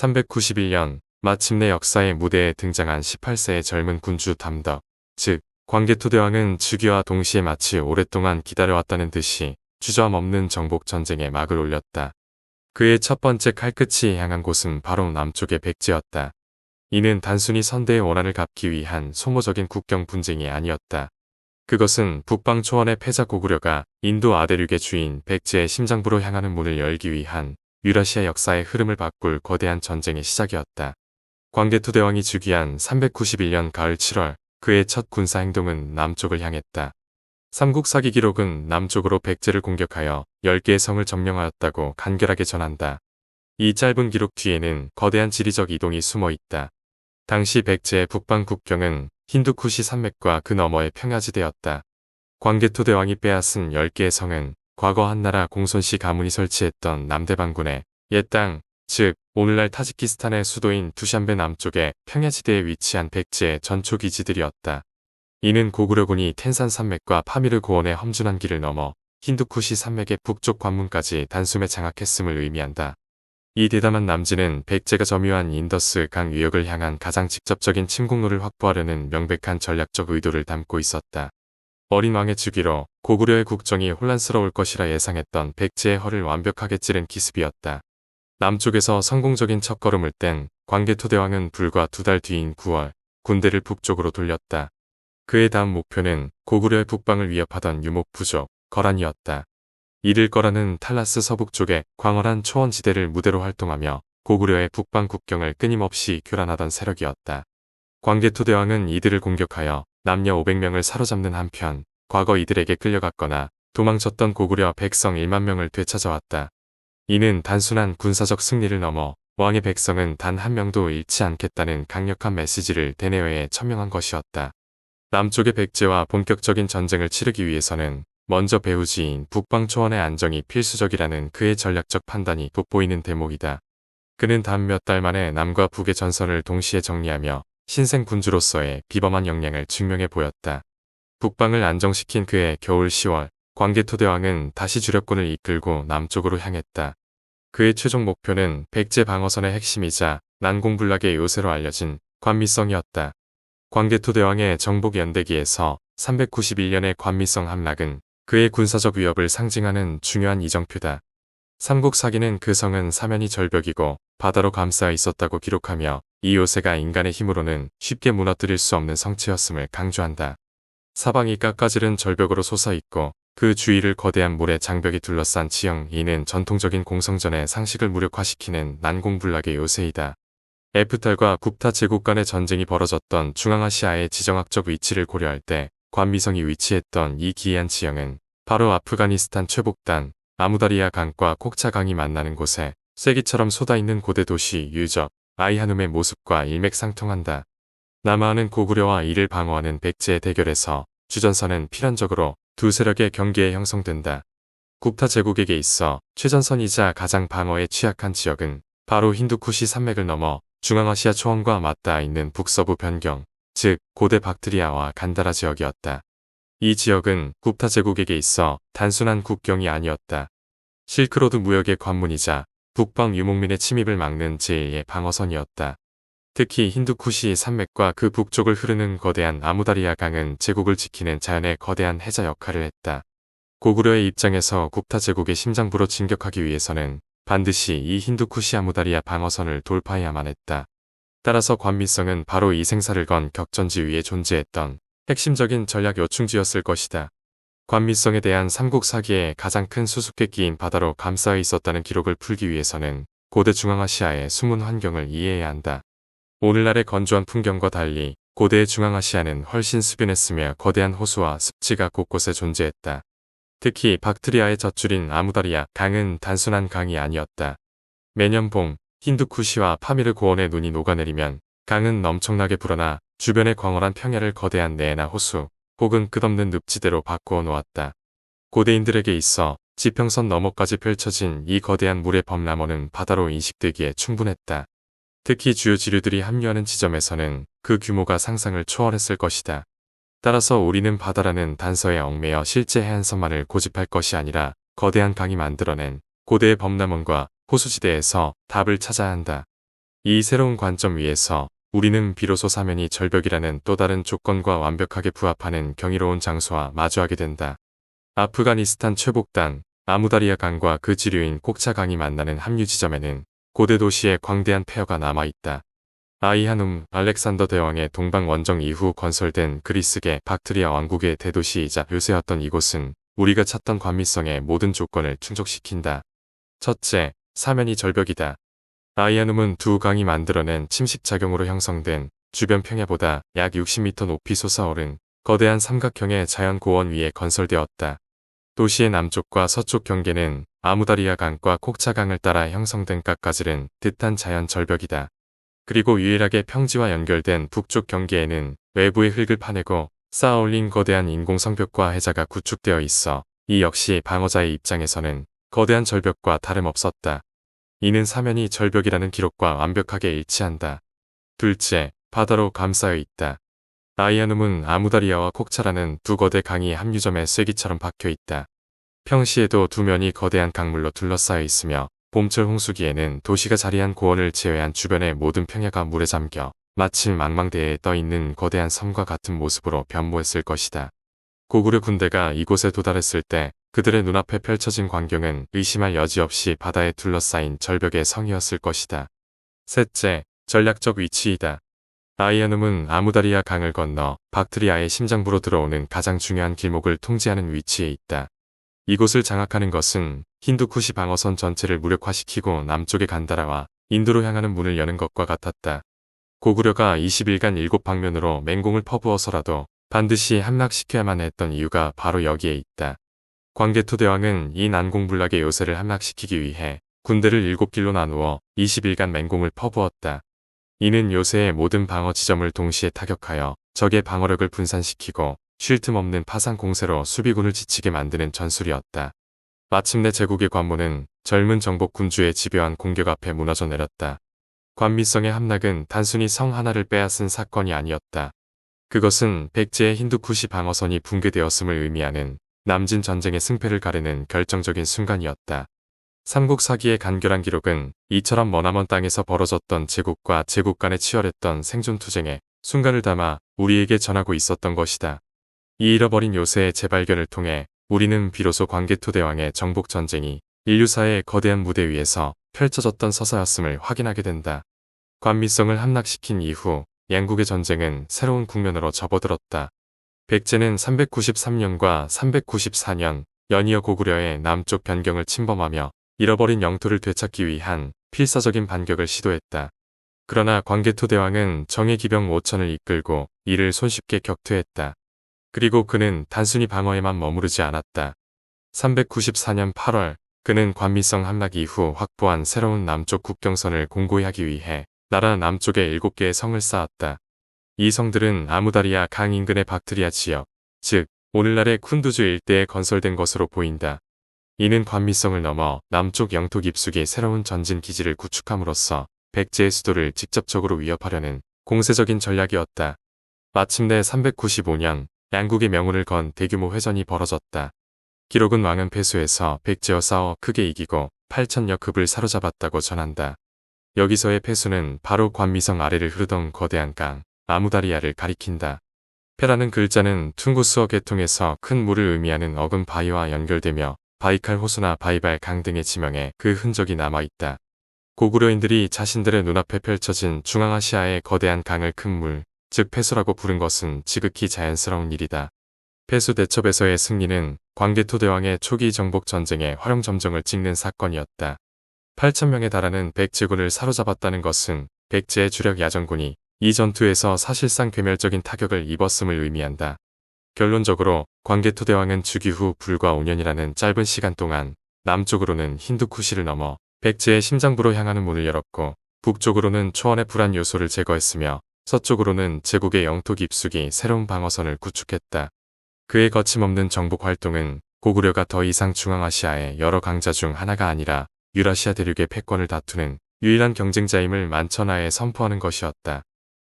391년 마침내 역사의 무대에 등장한 18세의 젊은 군주 담덕, 즉 광개토대왕은 즉위와 동시에 마치 오랫동안 기다려왔다는 듯이 주저함 없는 정복 전쟁에 막을 올렸다. 그의 첫 번째 칼끝이 향한 곳은 바로 남쪽의 백제였다. 이는 단순히 선대의 원한을 갚기 위한 소모적인 국경 분쟁이 아니었다. 그것은 북방 초원의 패자 고구려가 인도 아대륙의 주인 백제의 심장부로 향하는 문을 열기 위한 유라시아 역사의 흐름을 바꿀 거대한 전쟁의 시작이었다. 광개토 대왕이 즉위한 391년 가을 7월 그의 첫 군사 행동은 남쪽을 향했다. 삼국사기 기록은 남쪽으로 백제를 공격하여 10개의 성을 점령하였다고 간결하게 전한다. 이 짧은 기록 뒤에는 거대한 지리적 이동이 숨어 있다. 당시 백제의 북방 국경은 힌두쿠시 산맥과 그 너머의 평야지대였다. 광개토 대왕이 빼앗은 10개의 성은 과거 한나라 공손씨 가문이 설치했던 남대방군의 옛 땅, 즉 오늘날 타지키스탄의 수도인 두샨베 남쪽의 평야지대에 위치한 백제의 전초기지들이었다. 이는 고구려군이 텐산 산맥과 파미르 고원의 험준한 길을 넘어 힌두쿠시 산맥의 북쪽 관문까지 단숨에 장악했음을 의미한다. 이 대담한 남진은 백제가 점유한 인더스 강 위역을 향한 가장 직접적인 침공로를 확보하려는 명백한 전략적 의도를 담고 있었다. 어린 왕의 즉위로 고구려의 국정이 혼란스러울 것이라 예상했던 백제의 허를 완벽하게 찌른 기습이었다. 남쪽에서 성공적인 첫걸음을 뗀 광개토대왕은 불과 두 달 뒤인 9월 군대를 북쪽으로 돌렸다. 그의 다음 목표는 고구려의 북방을 위협하던 유목 부족, 거란이었다. 이를 거란은 탈라스 서북 쪽의 광활한 초원지대를 무대로 활동하며 고구려의 북방 국경을 끊임없이 교란하던 세력이었다. 광개토대왕은 이들을 공격하여 남녀 500명을 사로잡는 한편 과거 이들에게 끌려갔거나 도망쳤던 고구려 백성 1만 명을 되찾아왔다. 이는 단순한 군사적 승리를 넘어 왕의 백성은 단 한 명도 잃지 않겠다는 강력한 메시지를 대내외에 천명한 것이었다. 남쪽의 백제와 본격적인 전쟁을 치르기 위해서는 먼저 배후지인 북방 초원의 안정이 필수적이라는 그의 전략적 판단이 돋보이는 대목이다. 그는 단 몇 달 만에 남과 북의 전선을 동시에 정리하며 신생 군주로서의 비범한 역량을 증명해 보였다. 북방을 안정시킨 그의 겨울 10월 광개토대왕은 다시 주력군을 이끌고 남쪽으로 향했다. 그의 최종 목표는 백제 방어선의 핵심이자 난공불락의 요새로 알려진 관미성이었다. 광개토대왕의 정복 연대기에서 391년의 관미성 함락은 그의 군사적 위협을 상징하는 중요한 이정표다. 삼국사기는 그 성은 사면이 절벽이고 바다로 감싸 있었다고 기록하며 이 요새가 인간의 힘으로는 쉽게 무너뜨릴 수 없는 성체였음을 강조한다. 사방이 깎아지른 절벽으로 솟아있고 그 주위를 거대한 모래 장벽이 둘러싼 지형 이는 전통적인 공성전의 상식을 무력화시키는 난공불락의 요새이다. 에프탈과 굽타 제국 간의 전쟁이 벌어졌던 중앙아시아의 지정학적 위치를 고려할 때 관미성이 위치했던 이 기이한 지형은 바로 아프가니스탄 최북단 아무다리아 강과 콕차 강이 만나는 곳에 쐐기처럼 쏟아있는 고대 도시 유적 아이하눔의 모습과 일맥상통한다. 남하하는 고구려와 이를 방어하는 백제의 대결에서 주전선은 필연적으로 두 세력의 경계에 형성된다. 굽타 제국에게 있어 최전선이자 가장 방어에 취약한 지역은 바로 힌두쿠시 산맥을 넘어 중앙아시아 초원과 맞닿아 있는 북서부 변경, 즉 고대 박트리아와 간다라 지역이었다. 이 지역은 굽타 제국에게 있어 단순한 국경이 아니었다. 실크로드 무역의 관문이자 북방 유목민의 침입을 막는 제2의 방어선이었다. 특히 힌두쿠시 산맥과 그 북쪽을 흐르는 거대한 아무다리아 강은 제국을 지키는 자연의 거대한 해자 역할을 했다. 고구려의 입장에서 굽타 제국의 심장부로 진격하기 위해서는 반드시 이 힌두쿠시 아무다리아 방어선을 돌파해야만 했다. 따라서 관미성은 바로 이 생사를 건 격전지 위에 존재했던 핵심적인 전략 요충지였을 것이다. 관미성에 대한 삼국 사기의 가장 큰 수수께끼인 바다로 감싸여 있었다는 기록을 풀기 위해서는 고대 중앙아시아의 숨은 환경을 이해해야 한다. 오늘날의 건조한 풍경과 달리 고대의 중앙아시아는 훨씬 수변했으며 거대한 호수와 습지가 곳곳에 존재했다. 특히 박트리아의 젖줄인 아무다리아 강은 단순한 강이 아니었다. 매년 봄 힌두쿠시와 파미르 고원의 눈이 녹아내리면 강은 엄청나게 불어나 주변의 광활한 평야를 거대한 내나 호수 혹은 끝없는 늪지대로 바꾸어 놓았다. 고대인들에게 있어 지평선 너머까지 펼쳐진 이 거대한 물의 범람원은 바다로 인식되기에 충분했다. 특히 주요 지류들이 합류하는 지점에서는 그 규모가 상상을 초월했을 것이다. 따라서 우리는 바다라는 단서에 얽매여 실제 해안선만을 고집할 것이 아니라 거대한 강이 만들어낸 고대의 범람원과 호수지대에서 답을 찾아야 한다. 이 새로운 관점 위에서 우리는 비로소 사면이 절벽이라는 또 다른 조건과 완벽하게 부합하는 경이로운 장소와 마주하게 된다. 아프가니스탄 최북단 아무다리아 강과 그 지류인 kok차 강이 만나는 합류 지점에는 고대 도시의 광대한 폐허가 남아있다. 아이하눔 알렉산더 대왕의 동방 원정 이후 건설된 그리스계 박트리아 왕국의 대도시이자 요새였던 이곳은 우리가 찾던 관미성의 모든 조건을 충족시킨다. 첫째, 사면이 절벽이다. 아이아눔은 두 강이 만들어낸 침식작용으로 형성된 주변 평야보다 약 60m 높이 솟아오른 거대한 삼각형의 자연 고원 위에 건설되었다. 도시의 남쪽과 서쪽 경계는 아무다리아 강과 콕차 강을 따라 형성된 깎아지른 듯한 자연 절벽이다. 그리고 유일하게 평지와 연결된 북쪽 경계에는 외부의 흙을 파내고 쌓아올린 거대한 인공 성벽과 해자가 구축되어 있어 이 역시 방어자의 입장에서는 거대한 절벽과 다름없었다. 이는 사면이 절벽이라는 기록과 완벽하게 일치한다. 둘째, 바다로 감싸여 있다. 아이아눔은 아무다리아와 콕차라는 두 거대 강이 합류점에 쐐기처럼 박혀 있다. 평시에도 두 면이 거대한 강물로 둘러싸여 있으며 봄철 홍수기에는 도시가 자리한 고원을 제외한 주변의 모든 평야가 물에 잠겨 마치 망망대해에 떠 있는 거대한 섬과 같은 모습으로 변모했을 것이다. 고구려 군대가 이곳에 도달했을 때 그들의 눈앞에 펼쳐진 광경은 의심할 여지 없이 바다에 둘러싸인 절벽의 성이었을 것이다. 셋째, 전략적 위치이다. 아이아눔은 아무다리아 강을 건너 박트리아의 심장부로 들어오는 가장 중요한 길목을 통제하는 위치에 있다. 이곳을 장악하는 것은 힌두쿠시 방어선 전체를 무력화시키고 남쪽의 간다라와 인도로 향하는 문을 여는 것과 같았다. 고구려가 20일간 일곱 방면으로 맹공을 퍼부어서라도 반드시 함락시켜야만 했던 이유가 바로 여기에 있다. 광개토 대왕은 이 난공불락의 요새를 함락시키기 위해 군대를 일곱 길로 나누어 20일간 맹공을 퍼부었다. 이는 요새의 모든 방어 지점을 동시에 타격하여 적의 방어력을 분산시키고 쉴 틈 없는 파상 공세로 수비군을 지치게 만드는 전술이었다. 마침내 제국의 관문은 젊은 정복 군주의 집요한 공격 앞에 무너져 내렸다. 관미성의 함락은 단순히 성 하나를 빼앗은 사건이 아니었다. 그것은 백제의 힌두쿠시 방어선이 붕괴되었음을 의미하는 남진 전쟁의 승패를 가르는 결정적인 순간이었다. 삼국 사기의 간결한 기록은 이처럼 머나먼 땅에서 벌어졌던 제국과 제국 간의 치열했던 생존 투쟁에 순간을 담아 우리에게 전하고 있었던 것이다. 이 잃어버린 요새의 재발견을 통해 우리는 비로소 광개토 대왕의 정복 전쟁이 인류사의 거대한 무대 위에서 펼쳐졌던 서사였음을 확인하게 된다. 관미성을 함락시킨 이후 양국의 전쟁은 새로운 국면으로 접어들었다. 백제는 393년과 394년 연이어 고구려의 남쪽 변경을 침범하며 잃어버린 영토를 되찾기 위한 필사적인 반격을 시도했다. 그러나 광개토 대왕은 정예 기병 5천을 이끌고 이를 손쉽게 격퇴했다. 그리고 그는 단순히 방어에만 머무르지 않았다. 394년 8월 그는 관미성 함락 이후 확보한 새로운 남쪽 국경선을 공고히 하기 위해 나라 남쪽에 7개의 성을 쌓았다. 이 성들은 아무다리아 강 인근의 박트리아 지역, 즉 오늘날의 쿤두주 일대에 건설된 것으로 보인다. 이는 관미성을 넘어 남쪽 영토 깊숙이 새로운 전진 기지를 구축함으로써 백제의 수도를 직접적으로 위협하려는 공세적인 전략이었다. 마침내 395년 양국의 명운을 건 대규모 회전이 벌어졌다. 기록은 왕은 패수에서 백제와 싸워 크게 이기고 8천여 급을 사로잡았다고 전한다. 여기서의 패수는 바로 관미성 아래를 흐르던 거대한 강 아무다리아를 가리킨다. 페라는 글자는 퉁구스어 계통에서 큰 물을 의미하는 어금 바위와 연결되며 바이칼 호수나 바이발 강 등의 지명에 그 흔적이 남아있다. 고구려인들이 자신들의 눈앞에 펼쳐진 중앙아시아의 거대한 강을 큰 물, 즉 폐수라고 부른 것은 지극히 자연스러운 일이다. 폐수 대첩에서의 승리는 광개토 대왕의 초기 정복 전쟁의 활용 점정을 찍는 사건이었다. 8천명에 달하는 백제군을 사로잡았다는 것은 백제의 주력 야전군이 이 전투에서 사실상 괴멸적인 타격을 입었음을 의미한다. 결론적으로 광개토 대왕은 즉위 후 불과 5년이라는 짧은 시간 동안 남쪽으로는 힌두쿠시를 넘어 백제의 심장부로 향하는 문을 열었고 북쪽으로는 초원의 불안 요소를 제거했으며 서쪽으로는 제국의 영토 깊숙이 새로운 방어선을 구축했다. 그의 거침없는 정복 활동은 고구려가 더 이상 중앙아시아의 여러 강자 중 하나가 아니라 유라시아 대륙의 패권을 다투는 유일한 경쟁자임을 만천하에 선포하는 것이었다.